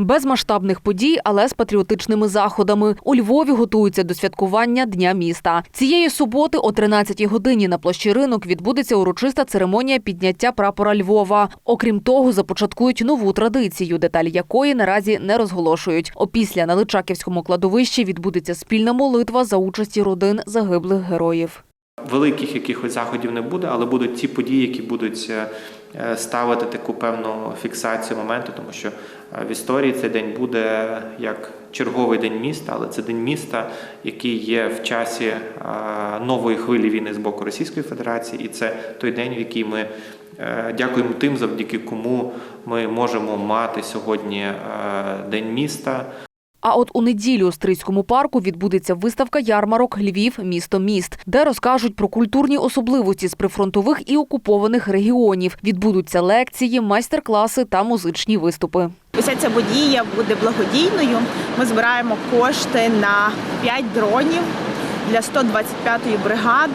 Без масштабних подій, але з патріотичними заходами. У Львові готуються до святкування Дня міста. Цієї суботи о 13-й годині на площі ринок відбудеться урочиста церемонія підняття прапора Львова. Окрім того, започаткують нову традицію, деталі якої наразі не розголошують. Опісля на Личаківському кладовищі відбудеться спільна молитва за участі родин загиблих героїв. Великих якихось заходів не буде, але будуть ті події, які будуть е, ставити таку певну фіксацію моменту, тому що е, в історії цей день буде як черговий день міста, але це день міста, який є в часі е, нової хвилі війни з боку Російської Федерації, і це той день, в який ми е, дякуємо тим, завдяки кому ми можемо мати сьогодні е, день міста. А от у неділю у Стрийському парку відбудеться виставка ярмарок Львів місто міст, де розкажуть про культурні особливості з прифронтових і окупованих регіонів. Відбудуться лекції, майстер-класи та музичні виступи. Уся ця подія буде благодійною. Ми збираємо кошти на 5 дронів для 125-ї бригади.